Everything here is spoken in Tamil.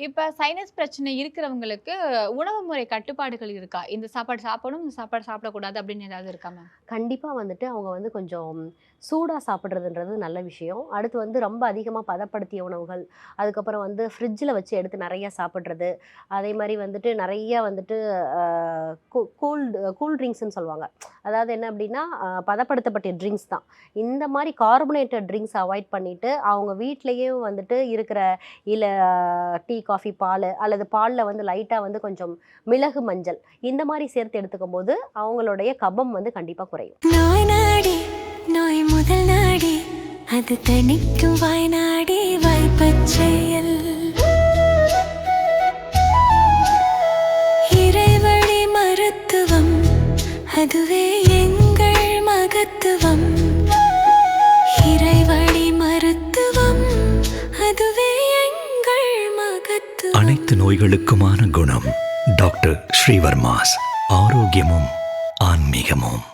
இப்ப சைனஸ் பிரச்சனை இருக்கிறவங்களுக்கு உணவு முறை கட்டுப்பாடுகள் இருக்கா? இந்த சாப்பாடு சாப்பிடணும், இந்த சாப்பாடு சாப்பிடக்கூடாது அப்படின்னு ஏதாவது இருக்கா மேம்? கண்டிப்பா வந்துட்டு அவங்க வந்து கொஞ்சம் சூடா சாப்பிட்றதுன்றது நல்ல விஷயம். அடுத்து வந்து ரொம்ப அதிகமா பதப்படுத்திய உணவுகள், அதுக்கப்புறம் வந்து ஃப்ரிட்ஜில் வச்சு எடுத்து நிறையா சாப்பிட்றது அதே மாதிரி வந்துட்டு நிறையா வந்துட்டு கூல் கூ கூல்டு கூல் ட்ரிங்க்ஸ்ன்னு சொல்லுவாங்க. அதாவது என்ன அப்படின்னா பதப்படுத்தப்பட்ட ட்ரிங்க்ஸ் தான். இந்த மாதிரி கார்பனேட்டட் ட்ரிங்க்ஸ் அவாய்ட் பண்ணிவிட்டு அவங்க வீட்லயே வந்துட்டு இருக்கிற இல்லை டீ, காஃபி, பால் அல்லது பாலில் வந்து லைட்டாக வந்து கொஞ்சம் மிளகு, மஞ்சள் இந்த மாதிரி சேர்த்து எடுத்துக்கும் போது அவங்களுடைய கபம் வந்து கண்டிப்பாக குறையும். நோய் நாடி நோய் முதல் நாடி அது தணிக்கும் வாய் அதுவே எங்கள் மகத்துவம். இறைவழி மருத்துவம். அதுவே எங்கள் மகத்துவம். அனைத்து நோய்களுக்குமான குணம் டாக்டர் ஸ்ரீவர்மாஸ். ஆரோக்கியமும் ஆன்மீகமும்.